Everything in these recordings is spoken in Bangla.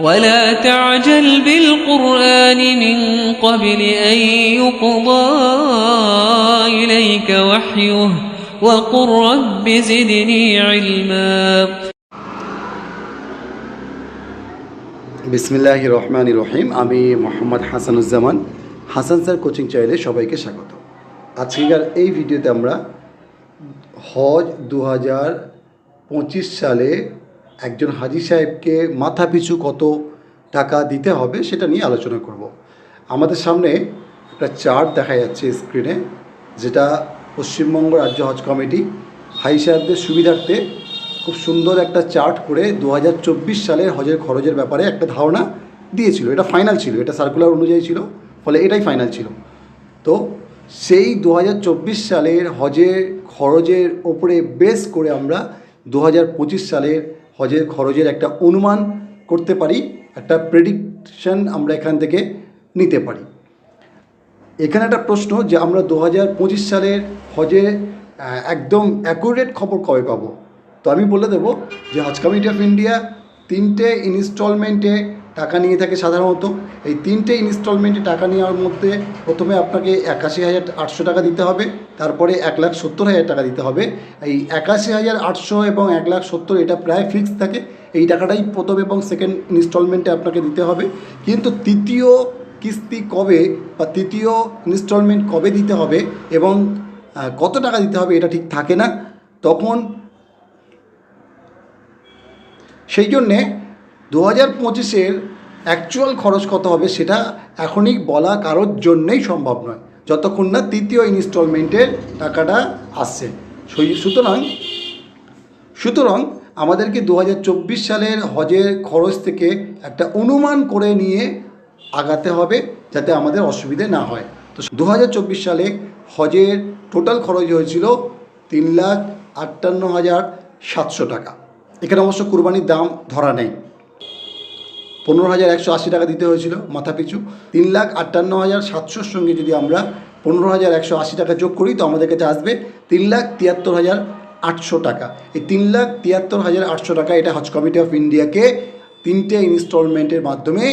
ولا تعجل بالقرآن من قبل أن يقضى إليك وحيه وقل رب زدني علما বিসমিল্লাহ রহমান রহিম আমি মোহাম্মদ হাসানুজ্জামান হাসান স্যার কোচিং চ্যানেলে সবাইকে স্বাগত আজকের এই ভিডিওতে আমরা হজ দু হাজার পঁচিশ সালে একজন হাজি সাহেবকে মাথা পিছু কত টাকা দিতে হবে সেটা নিয়ে আলোচনা করব। আমাদের সামনে একটা চার্ট দেখা যাচ্ছে স্ক্রিনে, যেটা পশ্চিমবঙ্গ রাজ্য হজ কমিটি হাই সাহেবদের সুবিধার্থে খুব সুন্দর একটা চার্ট করে দু হাজার চব্বিশ সালের হজের খরচের ব্যাপারে একটা ধারণা দিয়েছিল। এটা ফাইনাল ছিল, এটা সার্কুলার অনুযায়ী ছিল, ফলে এটাই ফাইনাল ছিল। তো সেই দু হাজার চব্বিশ সালের হজের খরচের ওপরে বেস করে আমরা দু হাজার পঁচিশ সালের হজের খরচের একটা অনুমান করতে পারি, একটা প্রেডিকশন আমরা এখান থেকে নিতে পারি। এখানে একটা প্রশ্ন যে আমরা দু হাজার পঁচিশ সালের হজে একদম অ্যাকুরেট খবর কবে পাবো? তো আমি বলে দেবো যে হজ কমিটি অফ ইন্ডিয়া তিনটে ইনস্টলমেন্টে টাকা নিয়ে থাকে সাধারণত। এই তিনটে ইনস্টলমেন্টে টাকা নেওয়ার মধ্যে প্রথমে আপনাকে একাশি হাজার আটশো টাকা দিতে হবে, তারপরে এক লাখ সত্তর হাজার টাকা দিতে হবে। এই একাশি হাজার আটশো এবং এক লাখ সত্তর এটা প্রায় ফিক্স থাকে। এই টাকাটাই প্রথম এবং সেকেন্ড ইনস্টলমেন্টে আপনাকে দিতে হবে। কিন্তু তৃতীয় কিস্তি কবে বা তৃতীয় ইনস্টলমেন্ট কবে দিতে হবে এবং কত টাকা দিতে হবে এটা ঠিক থাকে না, তখন সেই জন্যে দু হাজার পঁচিশের অ্যাকচুয়াল খরচ কত হবে সেটা এখনই বলা কারোর জন্যেই সম্ভব নয়। যতক্ষণ না তৃতীয় ইনস্টলমেন্টের টাকাটা আসছে। সুতরাং সুতরাং আমাদেরকে দু হাজার চব্বিশ সালের হজের খরচ থেকে একটা অনুমান করে নিয়ে আগাতে হবে যাতে আমাদের অসুবিধে না হয়। তো দু হাজার চব্বিশ সালে হজের টোটাল খরচ হয়েছিল তিন লাখ আটান্ন হাজার সাতশো টাকা। এখানে অবশ্য কুরবানির দাম ধরা নেই। পনেরো হাজার একশো আশি টাকা দিতে হয়েছিল মাথা পিছু তিন লাখ আটান্ন হাজার সাতশোর সঙ্গে যদি আমরা পনেরো হাজার একশো আশি টাকা যোগ করি, তো আমাদের কাছে আসবে তিন লাখ তিয়াত্তর হাজার আটশো টাকা। এই তিন লাখ তিয়াত্তর হাজার আটশো টাকা এটা হজ কমিটি অফ ইন্ডিয়াকে তিনটে ইনস্টলমেন্টের মাধ্যমে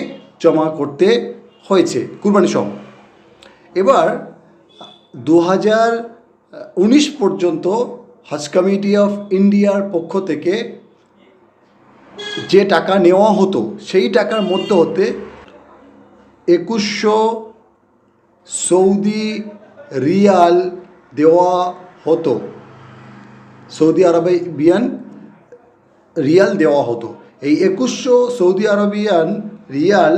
জমা করতে হয়েছে। কুরবানি সহ। এবার দু হাজার উনিশ পর্যন্ত হজ কমিটি অফ ইন্ডিয়ার পক্ষ থেকে যে টাকা নেওয়া হতো, সেই টাকার মধ্যে হতে একুশশো সৌদি রিয়াল দেওয়া হতো। সৌদি আরবিয়ান রিয়াল দেওয়া হতো। এই একুশশো সৌদি আরবিয়ান রিয়াল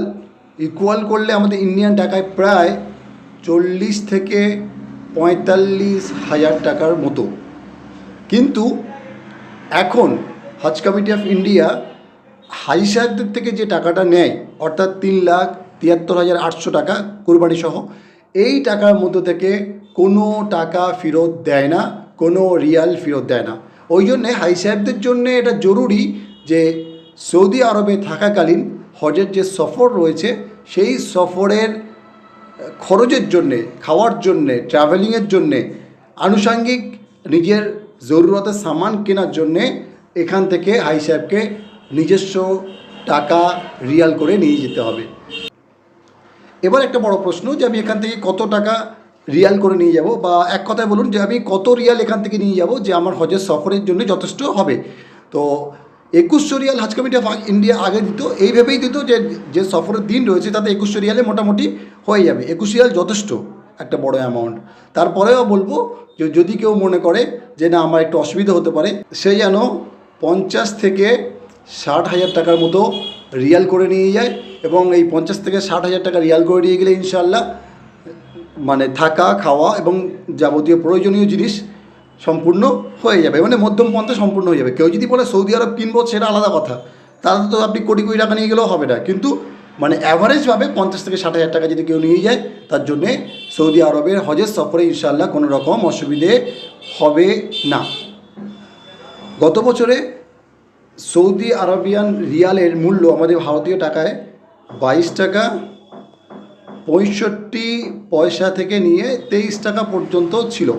ইকুয়াল করলে আমাদের ইন্ডিয়ান টাকায় প্রায় চল্লিশ থেকে পঁয়তাল্লিশ হাজার টাকার মতো। কিন্তু এখন হজ কমিটি অফ ইন্ডিয়া হাই সাহেবদের থেকে যে টাকাটা নেয়, অর্থাৎ তিন লাখ তিয়াত্তর হাজার আটশো টাকা কুরবানি সহ, এই টাকার মধ্য থেকে কোনো টাকা ফেরত দেয় না, কোনো রিয়াল ফেরত দেয় না। ওই জন্যে হাই সাহেবদের জন্যে এটা জরুরি যে সৌদি আরবে থাকাকালীন হজের যে সফর রয়েছে, সেই সফরের খরচের জন্যে, খাওয়ার জন্যে ট্রাভেলিংয়ের জন্যে, আনুষাঙ্গিক নিজের জরুরতের সামান কেনার জন্যে এখান থেকে হাই সাহেবকে নিজস্ব টাকা রিয়াল করে নিয়ে যেতে হবে। এবার একটা বড় প্রশ্ন যে আমি এখান থেকে কত টাকা রিয়াল করে নিয়ে যাব বা এক কথায় বলুন যে আমি কত রিয়াল এখান থেকে নিয়ে যাব যে আমার হজের সফরের জন্য যথেষ্ট হবে। তো একুশশো রিয়াল হাজ কমিটি অফ ইন্ডিয়া আগে দিত, এই ভেবেই দিত যে যে সফরের দিন রয়েছে তাতে একুশশো রিয়ালে মোটামুটি হয়ে যাবে। একুশ রিয়াল যথেষ্ট একটা বড় অ্যামাউন্ট তারপরেও বলব যে যদি কেউ মনে করে যে না, আমার একটু অসুবিধা হতে পারে, সে যেন পঞ্চাশ থেকে ষাট হাজার টাকার মতো রিয়াল করে নিয়ে যায় এবং এই পঞ্চাশ থেকে ষাট হাজার টাকা রিয়াল করে নিয়ে গেলে ইনশাল্লাহ মানে থাকা, খাওয়া এবং যাবতীয় প্রয়োজনীয় জিনিস সম্পূর্ণ হয়ে যাবে। মানে মধ্যম পন্থা সম্পূর্ণ হয়ে যাবে। কেউ যদি বলে সৌদি আরব কিনবো সেটা আলাদা কথা। তাহলে তো আপনি কোটি কোটি টাকা নিয়ে গেলেও হবে না। কিন্তু মানে অ্যাভারেজভাবে পঞ্চাশ থেকে ষাট হাজার টাকা যদি কেউ নিয়ে যায়, তার জন্যে সৌদি আরবের হজের সফরে ইনশাল্লাহ কোনো রকম অসুবিধে হবে না। গত বছরে সৌদি আরবিয়ান রিয়ালের মূল্য আমাদের ভারতীয় টাকায় বাইশ টাকা পঁয়ষট্টি পয়সা থেকে নিয়ে তেইশ টাকা পর্যন্ত ছিল।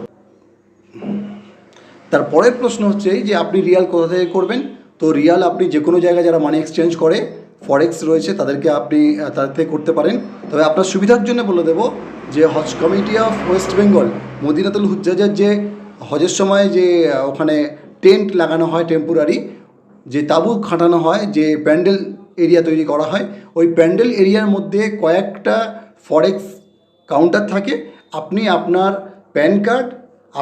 তার পরের প্রশ্ন হচ্ছে যে আপনি রিয়াল কোথা থেকে করবেন? তো রিয়াল আপনি যে কোনো জায়গায় যারা মানি এক্সচেঞ্জ করে ফরেক্স রয়েছে, তাদেরকে আপনি তাদের থেকে করতে পারেন। তবে আপনার সুবিধার জন্য বলে দেবো যে Haj committee of West Bengal, মদিনাতুল হুজ্জাজের যে হজের সময় যে ওখানে টেন্ট লাগানো হয় টেম্পোরারি, যে তাঁবু খাটানো হয়, যে প্যান্ডেল এরিয়া তৈরি করা হয়, ওই প্যান্ডেল এরিয়ার মধ্যে কয়েকটা ফরেক্স কাউন্টার থাকে। আপনি আপনার প্যান কার্ড,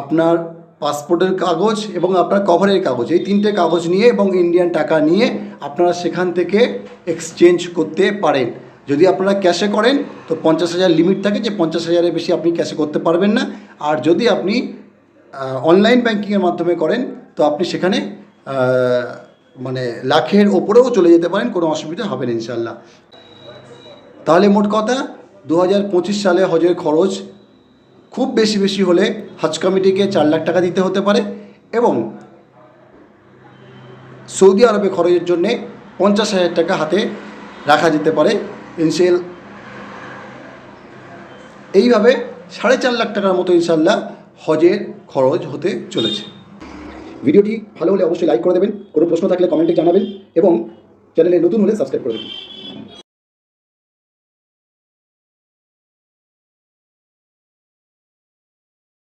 আপনার পাসপোর্টের কাগজ এবং আপনার কভারের কাগজ, এই তিনটে কাগজ নিয়ে এবং ইন্ডিয়ান টাকা নিয়ে আপনারা সেখান থেকে এক্সচেঞ্জ করতে পারেন। যদি আপনারা ক্যাশে করেন, তো পঞ্চাশ হাজার লিমিট থাকে যে পঞ্চাশ হাজারের বেশি আপনি ক্যাশে করতে পারবেন না। আর যদি আপনি অনলাইন ব্যাংকিংয়ের মাধ্যমে করেন তো আপনি সেখানে মানে লাখের ওপরেও চলে যেতে পারেন, কোনো অসুবিধা হবে না ইনশাল্লাহ তাহলে মোট কথা দু হাজার পঁচিশ সালে হজের খরচ খুব বেশি বেশি হলে হজ কমিটিকে চার লাখ টাকা দিতে হতে পারে এবং সৌদি আরবে খরচের জন্যে পঞ্চাশ হাজার টাকা হাতে রাখা যেতে পারে ইনসেল এইভাবে সাড়ে চার লাখ টাকার মতো ইনশাল্লাহ হজের খরচ হতে চলেছে। ভিডিওটি ভালো হলে অবশ্যই লাইক করে দেবেন। কোনো প্রশ্ন থাকলে কমেন্টে জানাবেন এবং চ্যানেলে নতুন হলে সাবস্ক্রাইব করে দেবেন।